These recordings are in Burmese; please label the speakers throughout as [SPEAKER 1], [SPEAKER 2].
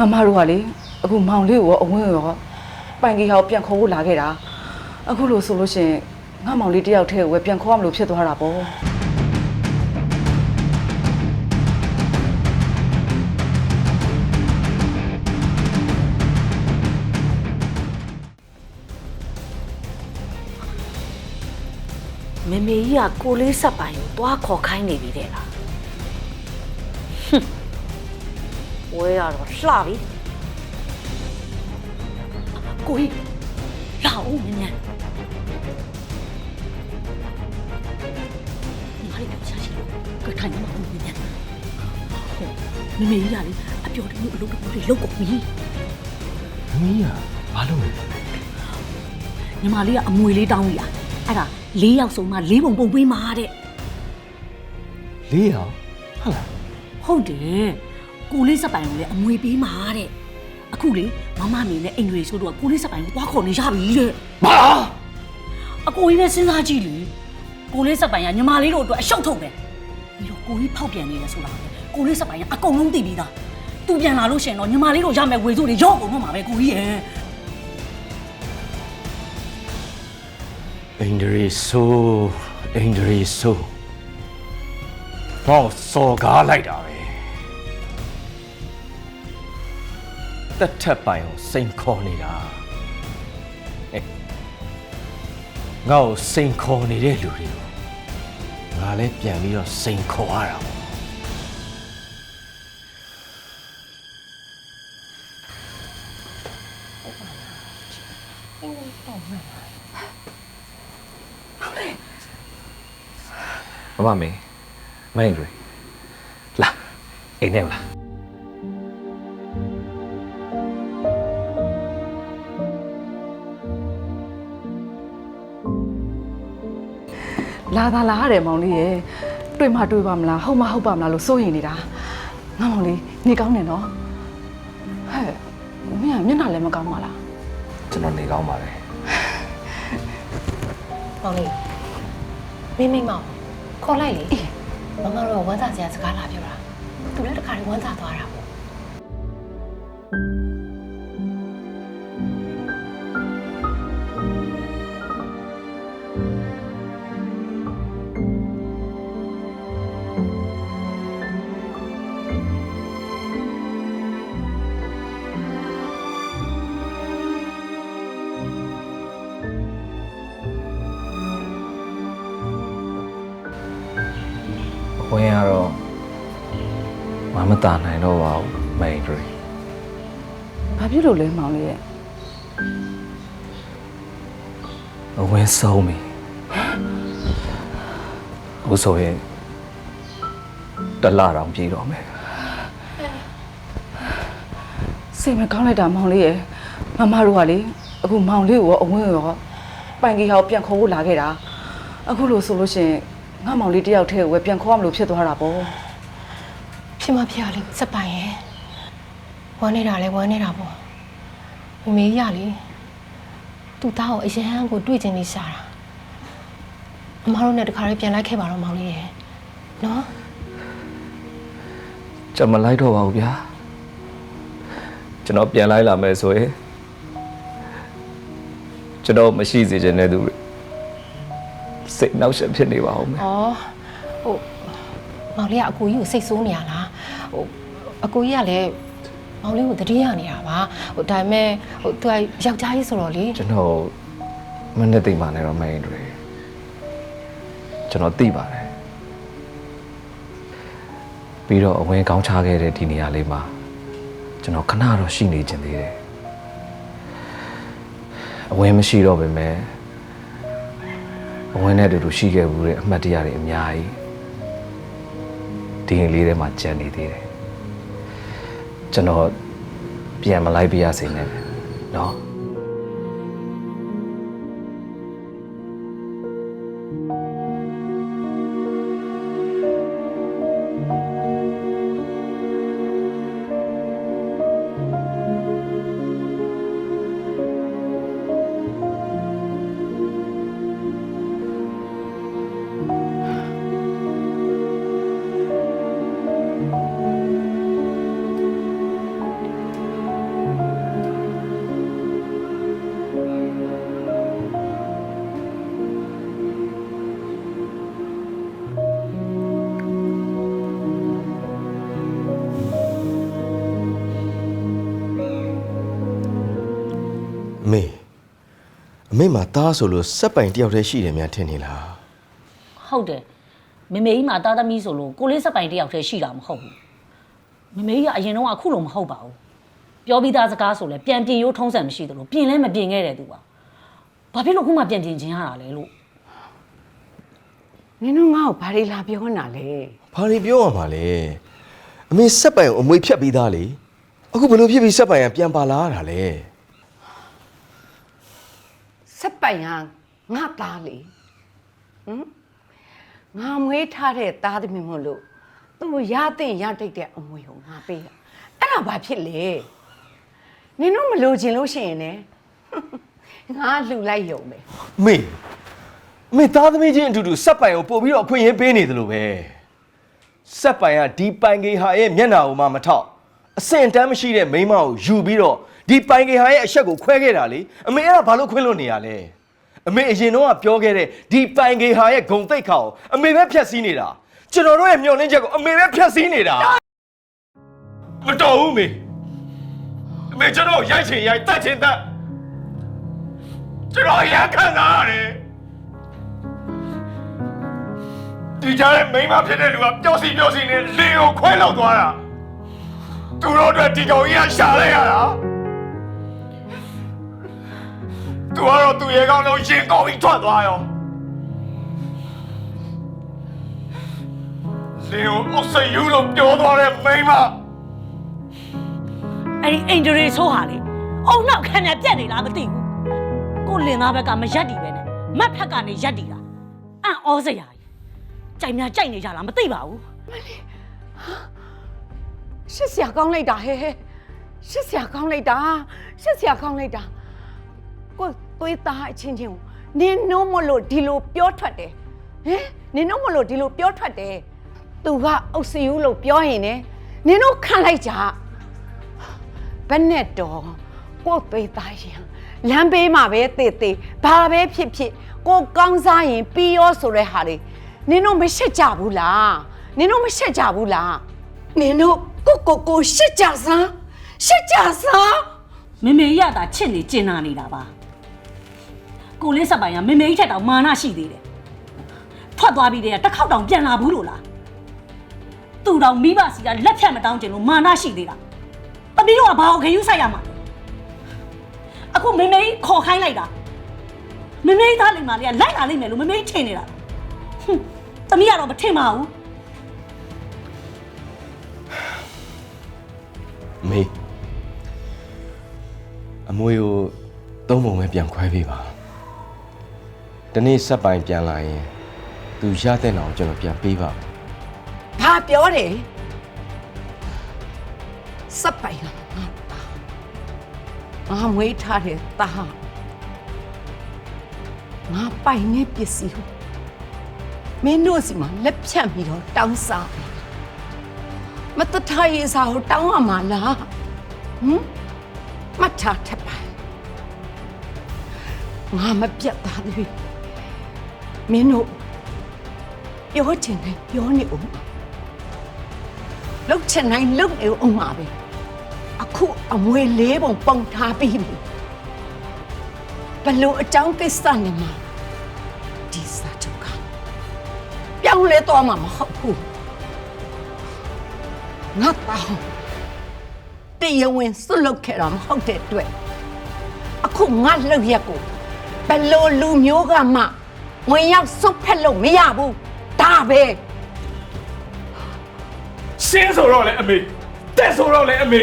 [SPEAKER 1] မမတို့ကလေအခုမောင်လေးကိုရောအဝင်းကိုရောပိုင်ကြီးဟောက်ပြန်ခေါ်ဖို့လာခဲ့တာအခုလို့ဆိုလို့ရှရင်ငါမောင်လေးတယောက်တည်းကိုပဲပြန်ခေါ်ရမလို့ဖြစ်သွားတာပေါ့
[SPEAKER 2] မမေကြီးကကိုလေးဆက်ပိုင်ကိုသွားခေါ်ခိုင်းနေပြီတဲ့လား ဝဲရတော့လှပြီကိုကြီးလာဦးမြန်မြန်ညီမလေးပြောချင်ချင်လို့ကထိုင်နေမှာဦးမြန်မြန်ဟုတ်မမေကြီးကလေအပြော်တမျိုးအလုပ်တစ်ခုလေးလုပ်ကုန်ပြီ
[SPEAKER 3] မင်းကဘာလုပ်လဲ
[SPEAKER 2] ညီမလေးကအမွေလေးတောင်းပြီလားအဲ့ဒါ၄ယောက်စုံမှ၄ပုံပုံပေးမှာတဲ့
[SPEAKER 3] လေးအောင်ဟုတ်လား
[SPEAKER 2] ဟုတ်တယ် ကိုလေးစက်ပိုင်ကိုလည်းအမွေပေးမှာတဲ့အခုလေမမမေနဲ့အိမ်တွေဆိုတော့ကိုလေးစက်ပိုင်ကိုသွားခေါ်နေရပြီတဲ့
[SPEAKER 3] ဘာ
[SPEAKER 2] အကိုကြီးပဲစဉ်းစားကြည့်လေကိုလေးစက်ပိုင်ကညီမလေးတို့အတွက်အရှုပ်ထုတ်ပဲပြီးတော့ကိုကြီးဖောက်ပြန်နေတယ်ဆိုတာလေကိုလေးစက်ပိုင်ကအကုန်လုံးသိပြီးသားသူပြန်လာလို့ရှရင်တော့ညီမလေးတို့ရမယ်ဝေစုတွေရော့ကုန်တော့မှာပဲကိုကြီးရဲ့
[SPEAKER 3] အင်ဒရီဆိုအင်ဒရီဆိုတော့စော်ကားလိုက်တာပဲ တက်ထက်ပိုင်ကိုစိန်ခေါ်နေတာဟဲ့ငါ့ကိုစိန်ခေါ်နေတဲ့လူတွေကိုငါလည်းပြန်ပြီးတော့စိန်ခေါ်ရတာပေါ့
[SPEAKER 4] မမမေမင်းတွေလာအိမ်ထဲလာ
[SPEAKER 1] လာသာလာရတယ်မောင်လေးရဲ့တွေ့မှတွေ့ပါမလားဟုတ်မဟုတ်ပါမလားလို့စိုးရင်နေတာငါမောင်လေးနေကောင်းတယ်နော်ဟဲ့မင်းကမျက်နှာလည်းမကောင်းပါလား
[SPEAKER 4] ကျွန်တော်နေကောင်းပါလေ။
[SPEAKER 5] မောင်လေးမိမိမောင်ခေါ်လိုက်လေ။မမတို့ကဝမ်းသာစရာစကားလာပြောတာ။သူလည်းတခါတည်းဝမ်းသာသွားတာ ပေါ့
[SPEAKER 4] အခွင့်ကတော့မမတာနိုင်တော့ပါဘူးမင်းတွေ
[SPEAKER 1] ဘာဖြစ်လို့လဲမောင်လေးရဲ့
[SPEAKER 4] အဝင်းဆုံးပြီအခုဆိုရင်တစ်လတောင်ပြေးတော့မယ်
[SPEAKER 1] စိတ်မကောင်းလိုက်တာမောင်လေးရဲ့မမတို့ကလေအခုမောင်လေးကိုရောအဝင်းကိုရောပိုင်ကြီးဟောက်ပြန်ခေါ်ဖို့လာခဲ့တာအခုလို့ဆိုလို့ရှရင် ငါမောင်လေးတယောက်တည်းကိုပဲပြန်ခေါ်ရမလို့ဖြစ်သွားတာပေါ့။
[SPEAKER 5] ဖြစ်မဖြစ်ရလေစက်ပိုင်ရဲ့။ဝမ်းနေတာလဲဝမ်းနေတာပေါ့။မိမိရလေ။သူ့သားကိုအရန်ကိုတွေ့ချင်နေရှာတာ။အမတို့နဲ့တခါတည်းပြန်လိုက်ခဲ့ပါတော့မောင်လေးရဲ့။နော်
[SPEAKER 4] ကြမလိုက်တော့ပါဘူးဗျာကျွန်တော်ပြန်လိုက်လာမယ်ဆိုရင်ကျွန်တော်မရှိစေချင်တဲ့သူတွေ စိတ်နှောက်ယှက်ဖြစ်နေပါဦးမယ်။
[SPEAKER 5] အော်ဟိုမောင်လေးကအကူကြီးကိုစိတ်ဆိုးနေရလား။ဟိုအကူကြီးကလည်းမောင်လေးကိုတတိယနေတာပါ။ဟိုဒါပေမဲ့ဟိုသူကယောက်ျားကြီးဆိုတော့လေ
[SPEAKER 4] ကျွန်တော်မနဲ့သိမှလည်းတော့မင်းတွေကျွန်တော်သိပါတယ်ပြီးတော့အဝင်ကောင်းချခဲ့တဲ့ဒီနေရာလေးမှာကျွန်တော်ခဏတော့ရှိနေခြင်းသေးတယ်အဝင်မရှိတော့ပေမဲ့ အဝင်နဲ့အတူတူရှိခဲ့ဘူးတဲ့အမှတ်တရတွေအများကြီးဒီရင်လေးထဲမှာကြံနေသေးတယ်ကျွန်တော်ပြန်မလိုက်ပြရစေနဲ့နော်
[SPEAKER 3] မေမှာသားဆိုလို့စက်ပိုင်တယောက်တည်းရှိတယ်များထင်နေလား
[SPEAKER 2] ဟုတ်တယ်မေမေကြီးမှာတာသမီဆိုလို့ကိုလေးစက်ပိုင်တယောက်တည်းရှိတာမဟုတ်ဘူးမေမေကြီးကအရင်တော့အခုလိုမဟုတ်ပါဘူးပြောပြီးသားစကားဆိုလဲပြန်ပြင်ရိုးထုံးစံမရှိသလိုပြင်လဲမပြင်ခဲ့တယ်သူကဘာဖြစ်လို့ခုမှပြန်ပြင်ခြင်းရတာလဲလို့
[SPEAKER 6] နင်တို့ငါ့ကိုဘာတွေလာပြောနေတာလဲ
[SPEAKER 3] ဘာတွေပြောရမှာလဲအမေစက်ပိုင်ကိုအမွေဖြတ်ပြီးသားလေအခုဘယ်လိုဖြစ်ပြီးစက်ပိုင်ကပြန်ပါလာရတာလဲ
[SPEAKER 6] စက် ပိုင်ဟာငါသားလေဟမ်ငါမွေးထားတဲ့သားသမီးမို့လို့သူ့ရတဲ့ရတိတ်တဲ့အမွေကိုငါပေးတာအဲ့ဒါဘာဖြစ်လဲနင်တို့မလိုချင်လို့ရှိရင်လည်းငါလှူလိုက်ရုံပဲ
[SPEAKER 3] အမေအမေသားသမီးချင်းအတူတူစက်ပိုင်ကိုပို့ပြီးတော့အခွင့်အရေးပေးနေသလိုပဲစက်ပိုင်ကဒီပိုင်ကေဟာရဲ့မျက်နှာကိုမှမထောက်အစင်တမ်းမရှိတဲ့မိန်းမကိုယူပြီးတော့ဒီပိုင်ကေဟာရဲ့အဆက်ကိုခွဲခဲ့တာလေအမေအဲ့ဒါဘာလို့ခွင့်လို့နေရလဲ အမေအရင်တော့ကပြောခဲ့တဲ့ဒီပိုင်ကေဟာရဲ့ဂုံတိတ်ခါကိုအမေပဲဖြတ်စည်းနေတာကျွန်တော်တို့ရဲ့မျှော်လင့်ချက်ကိုအမေပဲဖြတ်စည်းနေတာမတော်ဘူးမေအမေကျွန်တော်ရိုက်ချင်ရိုက်တတ်ချင်တတ်ကျွန်တော်ရခံစားရတယ်ဒီကြားထဲမိန်းမဖြစ်တဲ့လူကပျောက်စီပျောက်စီနဲ့လင်းကိုခွဲလောက်သွားတာသူတို့အတွက်ဒီကောင်ကြီးကရှာလိုက်ရတာ သူကတော့သူရဲ့ကောင်လုံးရင်ကောင်းပြီးထွက်သွားရောလင်းကိုအုပ်စိတ်ယူလို့ပြောသွားတဲ့မိန်းမ
[SPEAKER 2] အဲ့ဒီအင်ဂျရီဆိုးဟာလေအုံနောက်ခံရပြက်နေလားမသိဘူးကိုလင်သားဘက်ကမရက်တည်ပဲနဲ့မတ်ဖက်ကနေရက်တည်တာအံ့ဩစရာကြီးကြိုက်များကြိုက်နေကြလားမသိပါဘူး
[SPEAKER 6] ရှစ်ဆရာကောင်းလိုက်တာဟဲ့ဟဲ့ရှစ်ဆရာကောင်းလိုက်တာရှစ်ဆရာကောင်းလိုက်တာကို သွေးသားအချင်းချင်းကိုနင်နိုးမလို့ဒီလိုပြောထွက်တယ်ဟမ်နင်နိုးမလို့ဒီလိုပြောထွက်တယ်သူကအုပ်စီဦးလို့ပြောရင်ねနင်တို့ခံလိုက်ကြဘယ်နဲ့တော့ကိုသွေးသားရင်လမ်းဘေးမှာပဲတေးတေးဘာပဲဖြစ်ဖြစ်ကိုကောင်းစားရင်ပြီးရောဆိုတဲ့ဟာတွေနင်တို့မရှက်ကြဘူးလားနင်တို့မရှက်ကြဘူးလားနင်တို့ကိုကိုကိုရှစ်ကြစားရှစ်ကြစား
[SPEAKER 2] မေမေရတာချစ်နေကျင်နာနေတာပါ ကိုလေးစက်ပိုင်ကမေမေကြီးထက်တောင်မာနရှိသေးတယ်ထွက်သွားပြီးတဲ့တစ်ခေါက်တောင်ပြန်လာဘူးလို့လားသူတောင်မိဘစီကလက်ဖြတ်မတောင်းကျင်လို့မာနရှိသေးတာတပီးတော့ကဘာကိုခရူးဆိုင်ရမှာလဲအခုမေမေကြီးခေါ်ခိုင်းလိုက်တာမေမေကြီးသားလိမ္မာလေးကလိုက်လာလိမ့်မယ်လို့မေမေကြီးထင်နေတာဟွန်းတမီးကတော့မထင်ပါဘူး
[SPEAKER 3] အမေအမွေကိုသုံးပုံပဲပြန်ခွဲပေးပါ ဒီနေ့စက်ပိုင်ပြန်လာရင်သူရတဲ့အောင်ကျွန်တော်ပြန်ပေးပါမယ်
[SPEAKER 6] ဘာပြောတယ်စပ်ပိုင်လာငါသားငါမွေးထားတဲ့သားငါပိုင်နေပစ္စည်းကိုမင်းတို့စီမှာလက်ဖြတ်ပြီးတော့တောင်းစားတယ်မတထားရေးစားကိုတောင်းရမှာလားဟမ်မတ်ထားထပ်ပါငါမပြတ်သားသေး မင်းတို့ပြောချင်တယ်ပြောနေဦးလှုပ်ချင်တိုင်းလှုပ်နေအောင်ပါပဲအခုအမွေလေးပုံပုံထားပြီးပြီဘလို့အကြောင်းကိစ္စနေမှာဒီစာချုပ်ကပြောင်းလဲတော့မှာမဟုတ်ဘူးငါတောင်းတရားဝင်စွတ်လုတ်ခဲ့တာမဟုတ်တဲ့အတွက်အခုငါလှုပ်ရက်ကိုဘလို့လူမျိုးကမှ ဝင်ရောက်စွတ်ဖက်လို့မရဘူးဒါပဲ
[SPEAKER 7] ရှင်းဆိုတော့လေအမေတက်ဆိုတော့လေအမေ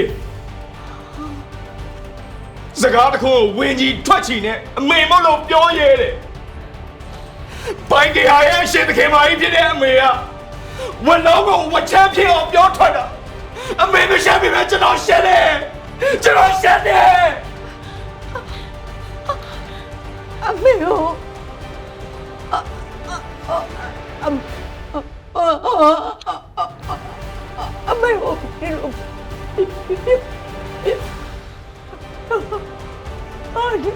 [SPEAKER 7] စကားတစ်ခုကိုဝင်းကြီးထွက်ချီနဲ့အမေမလို့ပြောရဲတယ်ဘိုင်ကေဟာရဲ့အရှင်သခင်မကြီးဖြစ်တဲ့အမေကဝလုံးကိုဝချမ်းဖြစ်အောင်ပြောထွက်တာအမေမရှက်ပြီပဲကျွန်တော်ရှက်တယ်ကျွန်တော်ရှက်တယ်
[SPEAKER 6] အာဒီ